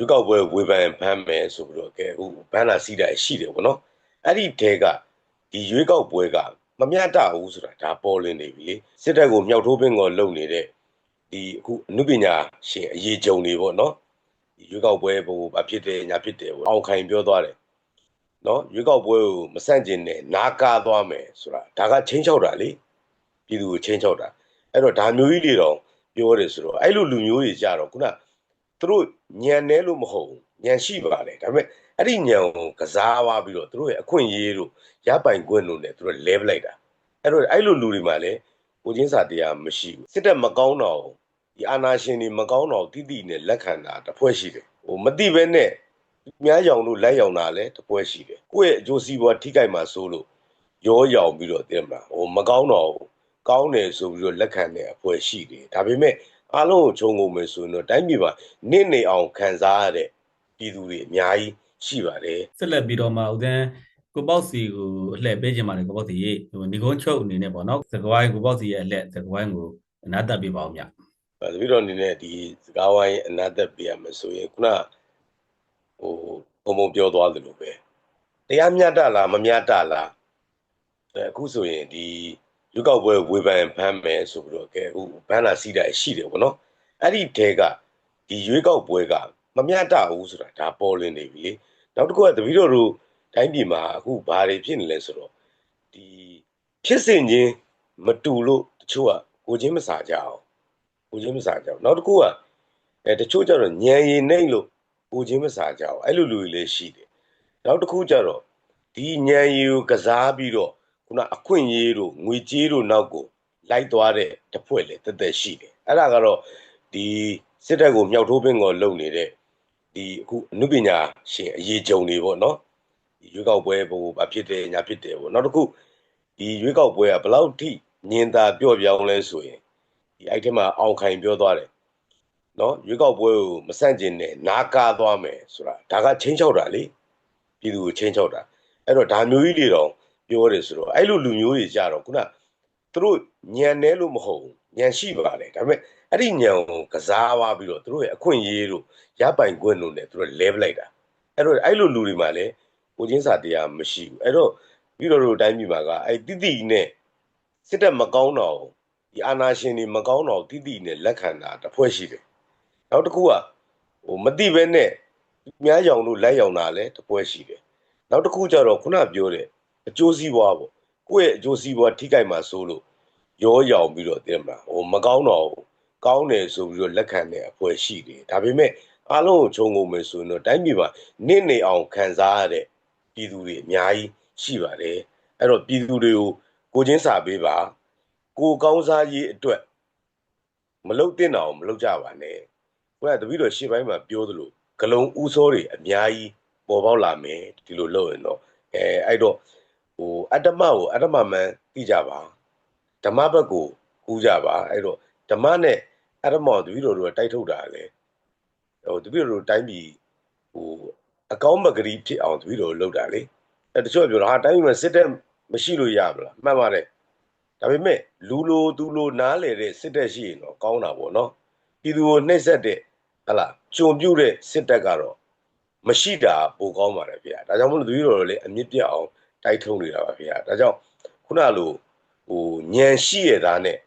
ရွေးကောက်ပွဲဝေဖန်ဖမ်းမယ်ဆိုပြီးတော့ကဲဟိုဘန်နာစီးတာရှိတယ်ပေါ့နော်အဲ့ဒီတဲကဒီရွေးကောက်ပွဲကမမျှတဘူးဆိုတာဒါပေါ်လင်းနေပြီလေစစ်တပ်ကိုမြောက်ထိုးပင်ကိုလုံနေတဲ့ဒီအခုအမှုပညာရှင်အရေးကြုံတွေပေါ့နော်ဒီရွေးကောက်ပွဲဘို့ဘာဖြစ်တယ်ညာဖြစ်တယ်ပေါ့အောင်ခိုင်ပြောသွားတယ်နော်ရွေးကောက်ပွဲကိုမဆန့်ကျင်နဲ့နာကားသွားမယ်ဆိုတာဒါကချင်းချောက်တာလေပြည်သူကိုချင်းချောက်တာအဲ့တော့ဒါမျိုးကြီးတွေတော့ပြောတယ်ဆိုတော့အဲ့လိုလူမျိုးတွေကြတော့ခုန သူတို့ညံနေလို့မဟုတ်ဘူးညံရှိပါတယ်ဒါပေမဲ့အဲ့ဒီညံကိုကစားသွားပြီးတော့သူတို့ရဲ့အခွင့်အရေးတို့ရပိုင်ခွင့်တို့နဲ့သူတို့လဲပလိုက်တာအဲ့တော့အဲ့လိုလူတွေမှလည်းကိုချင်းစာတရားမရှိဘူးစစ်တပ်မကောင်းတော့ဒီအာနာရှင်တွေမကောင်းတော့တိတိနဲ့လက်ခံတာတစ်ဖွဲ့ရှိတယ်ဟိုမတိပဲနဲ့များရောင်တို့လက်ရောင်တာလည်းတစ်ဖွဲ့ရှိတယ်ကိုယ့်ရဲ့အကျိုးစီးပွားထိခိုက်မှဆိုလို့ရောရောင်ပြီးတော့တင်မလားဟိုမကောင်းတော့ကောင်းတယ်ဆိုပြီးတော့လက်ခံတဲ့အဖွဲ့ရှိတယ်ဒါပေမဲ့ အားလုံးကိုခြုံငုံမယ်ဆိုရင်တော့တိုင်းပြည်မှာနစ်နေအောင်ခံစားရတဲ့ပြည်သူတွေအများကြီးရှိပါတယ်ဆက်လက်ပြီးတော့မှဦးသန်းကိုပေါ့စီကိုအလှည့်ပေးခြင်းပါတယ်ကိုပေါ့စီရေဟိုညီကုန်းချုပ်အနေနဲ့ပေါ့နော်သကဝိုင်းကိုပေါ့စီရဲ့အလှည့်သကဝိုင်းကိုအနာတက်ပေးပါအောင်ဗျအဲတပည့်တော်အနေနဲ့ဒီစကားဝိုင်းအနာသက်ပြရမယ်ဆိုရင်ခုနဟိုဘုံဘုံပြောသွားသလိုပဲတရားမျှတလားမမျှတလားအဲအခုဆိုရင်ဒီ လူကောက်ပွဲဝေဖန်ဖမ်းမယ်ဆိုပြီးတော့ကဲဟိုဘန်နာစီးတာရှိတယ်ဗောနော်အဲ့ဒီတဲကဒီရွေးကောက်ပွဲကမမျှတဘူးဆိုတာဒါပေါ်လင်းနေပြီလေနောက်တစ်ခုကတပည့်တော်တို့တိုင်းပြည်မှာအခုဘာတွေဖြစ်နေလဲဆိုတော့ဒီဖြစ်စဉ်ချင်းမတူလို့တချို့ကကိုချင်းမစားကြအောင်ကိုချင်းမစားကြဘူးနောက်တစ်ခုကအဲတချို့ကျတော့ညံရည်နှိမ့်လို့ကိုချင်းမစားကြဘူးအဲ့လိုလူတွေလည်းရှိတယ်နောက်တစ်ခုကျတော့ဒီညံရည်ကိုကစားပြီးတော့ ခုနအခွင့်အရေးတို့ငွေကြေးတို့နောက်ကိုလိုက်သွားတဲ့တစ်ဖွဲ့လည်းတက်တက်ရှိတယ်အဲ့ဒါကတော့ဒီစစ်တပ်ကိုမြောက်ထိုးပင်ကိုလုံနေတဲ့ဒီအခုအနုပညာရှင်အရေးကြုံတွေပေါ့နော်ဒီရွေးကောက်ပွဲဘို့ဘာဖြစ်တယ်ညာဖြစ်တယ်ပေါ့နောက်တစ်ခုဒီရွေးကောက်ပွဲကဘယ်လောက်ထိညင်သာပြော့ပြောင်းလဲဆိုရင်ဒီအဲ့ထဲမှာအောင်ခိုင်ပြောသွားတယ်နော်ရွေးကောက်ပွဲကိုမဆန့်ကျင်နဲ့နာကားသွားမယ်ဆိုတာဒါကချင်းချောက်တာလေပြည်သူကိုချင်းချောက်တာအဲ့တော့ဒါမျိုးကြီးတွေတော့ ပြောတယ်ဆိုတော့အဲ့လိုလူမျိုးတွေကြတော့ခုနသူတို့ညံနေလို့မဟုတ်ဘူးညံရှိပါတယ်ဒါပေမဲ့အဲ့ဒီညံကိုကစားသွားပြီးတော့သူတို့ရဲ့အခွင့်အရေးတို့ရပိုင်ခွင့်တို့နဲ့သူတို့လဲပလိုက်တာအဲ့တော့အဲ့လိုလူတွေမှလည်းကိုချင်းစာတရားမရှိဘူးအဲ့တော့ပြီးတော့တို့တိုင်းပြည်မှာကအဲ့တိတိနဲ့စစ်တပ်မကောင်းတော့ဘူးဒီအာနာရှင်တွေမကောင်းတော့တိတိနဲ့လက်ခံတာတစ်ဖွဲ့ရှိတယ်။နောက်တစ်ခုကဟိုမတိပဲနဲ့များရောင်တို့လက်ရောင်တာလည်းတစ်ဖွဲ့ရှိတယ်။နောက်တစ်ခုကျတော့ခုနပြောတဲ့ အကျိုးစီးပွားပေါ့။ကိုယ့်ရဲ့အကျိုးစီးပွားထိခိုက်မှဆိုလို့ရောရောင်ပြီးတော့တင်မလား။ဟိုမကောင်းတော့ဘူး။ကောင်းတယ်ဆိုပြီးတော့လက်ခံတဲ့အဖွဲ့ရှိတယ်။ဒါပေမဲ့အားလုံးကိုခြုံငုံမယ်ဆိုရင်တော့တိုင်းပြည်မှာနစ်နေအောင်ခံစားရတဲ့ပြည်သူတွေအများကြီးရှိပါတယ်။အဲ့တော့ပြည်သူတွေကိုကိုချင်းစာပေးပါ။ကိုကောင်းစားရေးအတွက်မလုတ်တင်အောင်မလုတ်ကြပါနဲ့ခုနကတပည့်တော်ရှေ့ပိုင်းမှာပြောသလိုဂလုံဥစောတွေအများကြီးပေါ်ပေါက်လာမယ်ဒီလိုလုပ်ရင်တော့အဲအဲ့တော့ ဟိုအတ္တမကိုအတ္တမမှန်သိကြပါဓမ္မဘက်ကိုကူးကြပါအဲ့တော့ဓမ္မနဲ့အတ္တမကိုတပည့်တော်တို့ကတိုက်ထုတ်တာလေဟိုတပည့်တော်တို့တိုင်းပြည်ဟိုအကောင်းမဂရီဖြစ်အောင်တပည့်တော်လုပ်တာလေအဲတချို့ကပြောတာဟာတိုင်းပြည်မှာစစ်တဲ့မရှိလို့ရမလားမှန်ပါတယ်ဒါပေမဲ့လူလိုသူလိုနားလေတဲ့စစ်တပ်ရှိရင်တော့ကောင်းတာပေါ့နော်ပြည်သူကိုနှိပ်စက်တဲ့ဟလာကြုံပြုတ်တဲ့စစ်တပ်ကတော့မရှိတာပိုကောင်းပါတယ်ဗျာဒါကြောင့်မလို့သူတို့လည်းအမြင့်ပြတ်အောင် တိုက်ထုံးနေတာပါဗျာဒါကြောင့်ခုနလိုဟိုညံရှိရတာနဲ့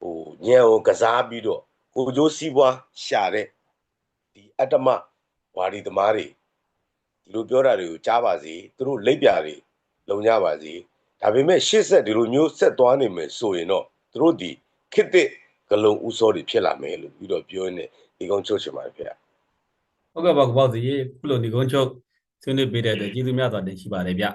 ဟိုညံကိုကစားပြီးတော့ကိုကြိုးစည်းပွားရှာတဲ့ဒီအတ္တမဝါဒီသမားတွေဒီလိုပြောတာတွေကိုကြားပါစေသူတို့လက်ပြတွေလုံကြပါစေဒါပေမဲ့ရှေ့ဆက်ဒီလိုမျိုးဆက်သွားနေမယ်ဆိုရင်တော့သူတို့ဒီခစ်တဲ့ဂလုံဥစောတွေဖြစ်လာမယ်လို့ပြီးတော့ပြောနေဒီကောင်ချုပ်ချင်ပါတယ်ခင်ဗျာဟုတ်ကဲ့ပါကိုပေါ့စီရေခုလိုညီကုန်းချုပ်ဆွေးနွေးပေးတဲ့အတွက်ကျေးဇူးများစွာတင်ရှိပါတယ်ဗျ